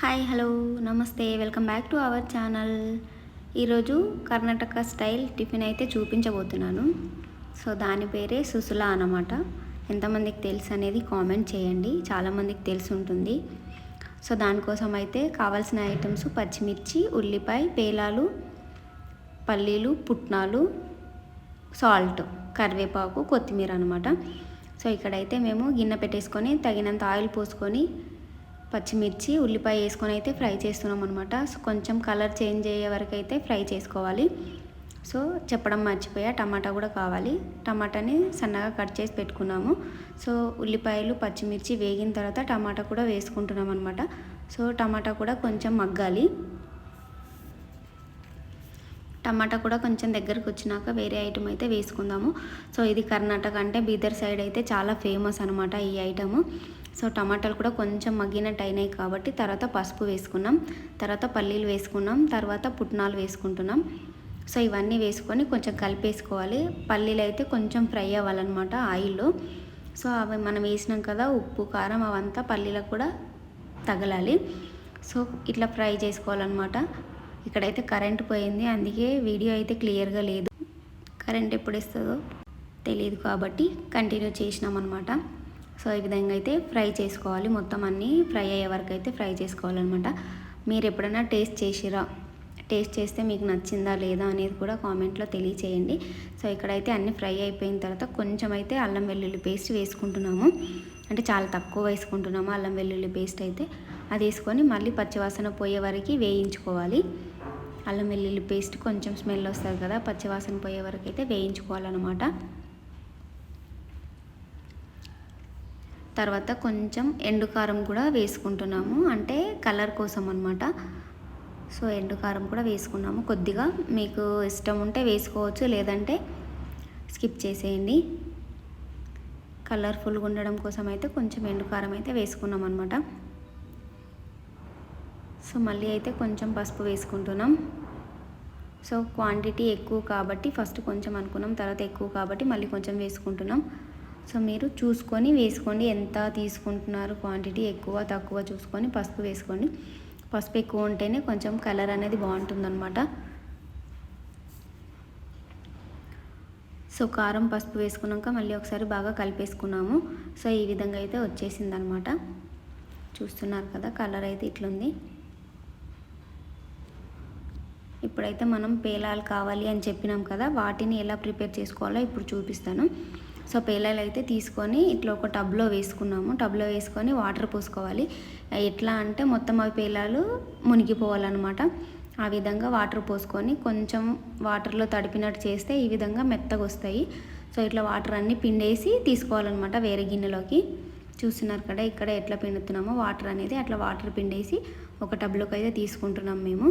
Hi hello నమస్తే welcome back to our channel. ఈరోజు Karnataka style tiffin అయితే చూపించబోతున్నాను. సో దాని పేరే సుసుల అన్నమాట. ఎంతమందికి తెలుసు అనేది కామెంట్ చేయండి. చాలామందికి తెలిసి ఉంటుంది. సో దానికోసం అయితే కావాల్సిన ఐటమ్స్ పచ్చిమిర్చి ఉల్లిపాయ పేలాలు పల్లీలు పుట్నాలు సాల్ట్ కరివేపాకు కొత్తిమీర అనమాట సో ఇక్కడైతే మేము గిన్నె పెట్టేసుకొని తగినంత ఆయిల్ పోసుకొని పచ్చిమిర్చి ఉల్లిపాయ వేసుకొని అయితే ఫ్రై చేస్తున్నాం అనమాట సో కొంచెం కలర్ చేంజ్ అయ్యే వరకు అయితే ఫ్రై చేసుకోవాలి. సో చెప్పడం మర్చిపోయా టమాటా కూడా కావాలి. టమాటాని సన్నగా కట్ చేసి పెట్టుకున్నాము. సో ఉల్లిపాయలు పచ్చిమిర్చి వేగిన తర్వాత టమాటా కూడా వేసుకుంటున్నాం అనమాట సో టమాటా కూడా కొంచెం మగ్గాలి. టమాటా కూడా కొంచెం దగ్గరకు వచ్చినాక వేరే ఐటమ్ అయితే వేసుకుందాము. సో ఇది కర్ణాటక అంటే బీదర్ సైడ్ అయితే చాలా ఫేమస్ అనమాట ఈ ఐటము. సో టమాటాలు కూడా కొంచెం మగ్గినట్టు అయినాయి కాబట్టి తర్వాత పసుపు వేసుకున్నాం. తర్వాత పల్లీలు వేసుకున్నాం. తర్వాత పుట్నాలు వేసుకుంటున్నాం. సో ఇవన్నీ వేసుకొని కొంచెం కలిపేసుకోవాలి. పల్లీలు అయితే కొంచెం ఫ్రై అవ్వాలన్నమాట ఆయిల్లో. సో అవి మనం వేసినాం కదా ఉప్పు కారం అవంతా పల్లీలకు కూడా తగలాలి. సో ఇట్లా ఫ్రై చేసుకోవాలన్నమాట. ఇక్కడైతే కరెంట్ పోయింది అందుకే వీడియో అయితే క్లియర్గా లేదు. కరెంట్ ఎప్పుడు ఇస్తుందో తెలియదు కాబట్టి కంటిన్యూ చేసినాం అనమాట సో ఈ విధంగా అయితే ఫ్రై చేసుకోవాలి. మొత్తం అన్నీ ఫ్రై అయ్యే వరకు అయితే ఫ్రై చేసుకోవాలన్నమాట. మీరు ఎప్పుడైనా టేస్ట్ చేసిరా? టేస్ట్ చేస్తే మీకు నచ్చిందా లేదా అనేది కూడా కామెంట్లో తెలియచేయండి. సో ఇక్కడైతే అన్నీ ఫ్రై అయిపోయిన తర్వాత కొంచెం అయితే అల్లం వెల్లుల్లి పేస్ట్ వేసుకుంటున్నాము. అంటే చాలా తక్కువ వేసుకుంటున్నాము అల్లం వెల్లుల్లి పేస్ట్ అయితే. అది వేసుకొని మళ్ళీ పచ్చివాసన పోయే వరకు వేయించుకోవాలి. అల్లం వెల్లుల్లి పేస్ట్ కొంచెం స్మెల్ వస్తుంది కదా పచ్చివాసన పోయే వరకు అయితే వేయించుకోవాలన్నమాట. తర్వాత కొంచెం ఎండుకారం కూడా వేసుకుంటున్నాము. అంటే కలర్ కోసం అనమాట సో ఎండుకారం కూడా వేసుకున్నాము. కొద్దిగా మీకు ఇష్టం ఉంటే వేసుకోవచ్చు లేదంటే స్కిప్ చేసేయండి. కలర్ఫుల్గా ఉండడం కోసం అయితే కొంచెం ఎండుకారం అయితే వేసుకున్నాం అనమాట సో మళ్ళీ అయితే కొంచెం పసుపు వేసుకుంటున్నాం. సో క్వాంటిటీ ఎక్కువ కాబట్టి ఫస్ట్ కొంచెం అనుకున్నాం తర్వాత ఎక్కువ కాబట్టి మళ్ళీ కొంచెం వేసుకుంటున్నాం. సో మీరు చూసుకొని వేసుకోండి. ఎంత తీసుకుంటున్నారు క్వాంటిటీ? ఎక్కువ తక్కువ చూసుకొని పసుపు వేసుకోండి. పసుపు ఎక్కువ ఉంటేనే కొంచెం కలర్ అనేది బాగుంటుందన్నమాట. సో కారం పసుపు వేసుకున్నాక మళ్ళీ ఒకసారి బాగా కలిపేసుకున్నాము. సో ఈ విధంగా అయితే వచ్చేసింది అనమాట చూస్తున్నారు కదా కలర్ అయితే ఇట్లుంది. ఇప్పుడైతే మనం పేలాలు కావాలి అని చెప్పినాం కదా వాటిని ఎలా ప్రిపేర్ చేసుకోవాలో ఇప్పుడు చూపిస్తాను. సో పేలాలు అయితే తీసుకొని ఇట్లా ఒక టబ్లో వేసుకున్నాము. టబ్లో వేసుకొని వాటర్ పోసుకోవాలి. ఎట్లా అంటే మొత్తం అవి పేలాలు మునిగిపోవాలన్నమాట. ఆ విధంగా వాటర్ పోసుకొని కొంచెం వాటర్లో తడిపినట్టు చేస్తే ఈ విధంగా మెత్తగా వస్తాయి. సో ఇట్లా వాటర్ అన్నీ పిండేసి తీసుకోవాలన్నమాట వేరే గిన్నెలోకి. చూస్తున్నారు కదా ఇక్కడ ఎట్లా పిండుతున్నామో వాటర్ అనేది అట్లా వాటర్ పిండేసి ఒక టబ్లోకి అయితే తీసుకుంటున్నాం మేము.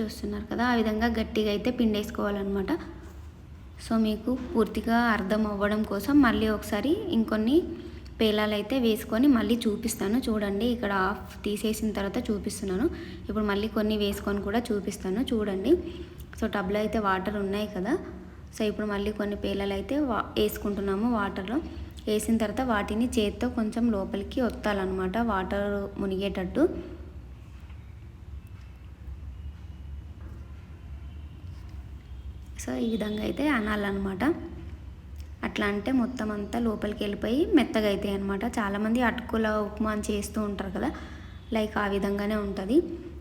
చూస్తున్నారు కదా ఆ విధంగా గట్టిగా అయితే పిండేసుకోవాలన్నమాట. సో మీకు పూర్తిగా అర్థం అవ్వడం కోసం మళ్ళీ ఒకసారి ఇంకొన్ని పేలాలు అయితే వేసుకొని మళ్ళీ చూపిస్తాను. చూడండి ఇక్కడ ఆఫ్ తీసేసిన తర్వాత చూపిస్తున్నాను. ఇప్పుడు మళ్ళీ కొన్ని వేసుకొని కూడా చూపిస్తాను. చూడండి. సో టబ్లో అయితే వాటర్ ఉన్నాయి కదా. సో ఇప్పుడు మళ్ళీ కొన్ని పేలాలు అయితే వా వేసుకుంటున్నాము వాటర్లో. వేసిన తర్వాత వాటిని చేత్తో కొంచెం లోపలికి ఒత్తాలన్నమాట. వాటర్ మునిగేటట్టు. సో ఈ విధంగా అయితే అనాలన్నమాట. అట్లా అంటే మొత్తం అంతా లోపలికి వెళ్ళిపోయి మెత్తగా అవుతాయి అనమాట చాలామంది అటుకుల ఉప్మా అని చేస్తూ ఉంటారు కదా లైక్ ఆ విధంగానే ఉంటుంది.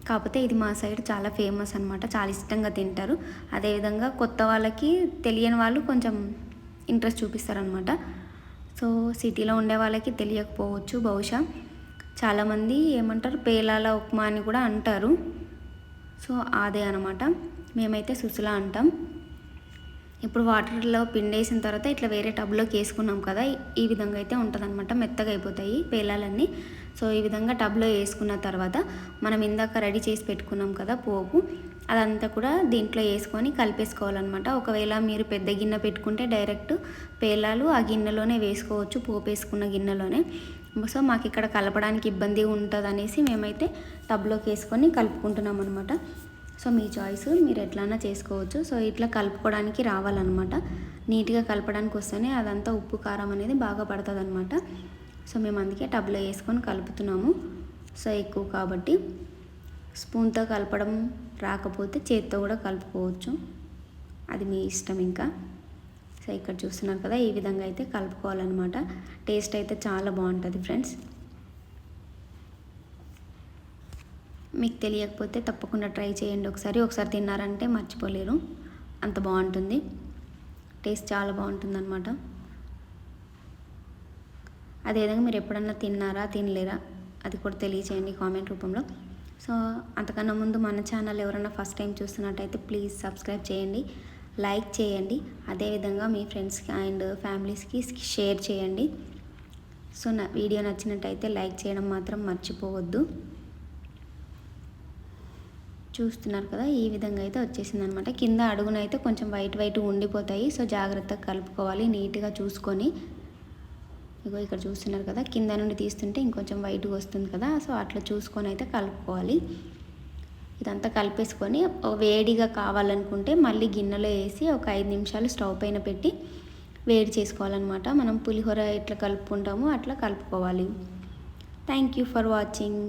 కాకపోతే ఇది మా సైడ్ చాలా ఫేమస్ అనమాట చాలా ఇష్టంగా తింటారు. అదేవిధంగా కొత్త వాళ్ళకి తెలియని వాళ్ళు కొంచెం ఇంట్రెస్ట్ చూపిస్తారనమాట సో సిటీలో ఉండే వాళ్ళకి తెలియకపోవచ్చు బహుశా. చాలామంది ఏమంటారు పేలాల ఉప్మా అని కూడా అంటారు. సో అదే అనమాట మేమైతే సుసులా అంటాం. ఇప్పుడు వాటర్లో పిండేసిన తర్వాత ఇట్లా వేరే టబ్లోకి వేసుకున్నాం కదా ఈ విధంగా అయితే ఉంటుందన్నమాట. మెత్తగా అయిపోతాయి పేలాలన్నీ. సో ఈ విధంగా టబ్లో వేసుకున్న తర్వాత మనం ఇందాక రెడీ చేసి పెట్టుకున్నాం కదా పోపు అదంతా కూడా దీంట్లో వేసుకొని కలిపేసుకోవాలన్నమాట. ఒకవేళ మీరు పెద్ద గిన్నె పెట్టుకుంటే డైరెక్ట్ పేలాలు ఆ గిన్నెలోనే వేసుకోవచ్చు పోపు వేసుకున్న గిన్నెలోనే. సో మాకు ఇక్కడ కలపడానికి ఇబ్బంది ఉంటుంది అనేసి మేమైతే టబ్లోకి వేసుకొని కలుపుకుంటున్నాం అనమాట సో మీ చాయిస్ మీరు ఎట్లన్నా చేసుకోవచ్చు. సో ఇట్లా కలుపుకోవడానికి రావాలన్నమాట. నీట్గా కలపడానికి వస్తేనే అదంతా ఉప్పు కారం అనేది బాగా పడుతుంది అనమాట సో మేము అందుకే టబ్లో వేసుకొని కలుపుతున్నాము. సో ఎక్కువ కాబట్టి స్పూన్తో కలపడం రాకపోతే చేత్తో కూడా కలుపుకోవచ్చు. అది మీ ఇష్టం ఇంకా. సో ఇక్కడ చూస్తున్నారు కదా ఈ విధంగా అయితే కలుపుకోవాలన్నమాట. టేస్ట్ అయితే చాలా బాగుంటుంది ఫ్రెండ్స్. మీకు తెలియకపోతే తప్పకుండా ట్రై చేయండి ఒకసారి. ఒకసారి తిన్నారంటే మర్చిపోలేరు. అంత బాగుంటుంది. టేస్ట్ చాలా బాగుంటుంది అనమాట అదేవిధంగా మీరు ఎప్పుడన్నా తిన్నారా తినలేరా అది కూడా తెలియచేయండి కామెంట్ రూపంలో. సో అంతకన్నా ముందు మన ఛానల్ ఎవరైనా ఫస్ట్ టైం చూస్తున్నట్టయితే ప్లీజ్ సబ్స్క్రైబ్ చేయండి. లైక్ చేయండి. అదేవిధంగా మీ ఫ్రెండ్స్కి అండ్ ఫ్యామిలీస్కి షేర్ చేయండి. సో నా వీడియో నచ్చినట్టయితే లైక్ చేయడం మాత్రం మర్చిపోవద్దు. చూస్తున్నారు కదా ఈ విధంగా అయితే వచ్చేసింది అనమాట కింద అడుగున అయితే కొంచెం వైట్ వైట్ ఉండిపోతాయి. సో జాగ్రత్తగా కలుపుకోవాలి నీట్గా చూసుకొని. ఇగో ఇక్కడ చూస్తున్నారు కదా కింద నుండి తీస్తుంటే ఇంకొంచెం వైట్గా వస్తుంది కదా సో అట్లా చూసుకొని అయితే కలుపుకోవాలి. ఇదంతా కలిపేసుకొని వేడిగా కావాలనుకుంటే మళ్ళీ గిన్నెలో వేసి ఒక ఐదు నిమిషాలు స్టవ్ పైన పెట్టి వేడి చేసుకోవాలన్నమాట. మనం పులిహోర ఎట్లా కలుపుకుంటామో అట్లా కలుపుకోవాలి. Thank you for watching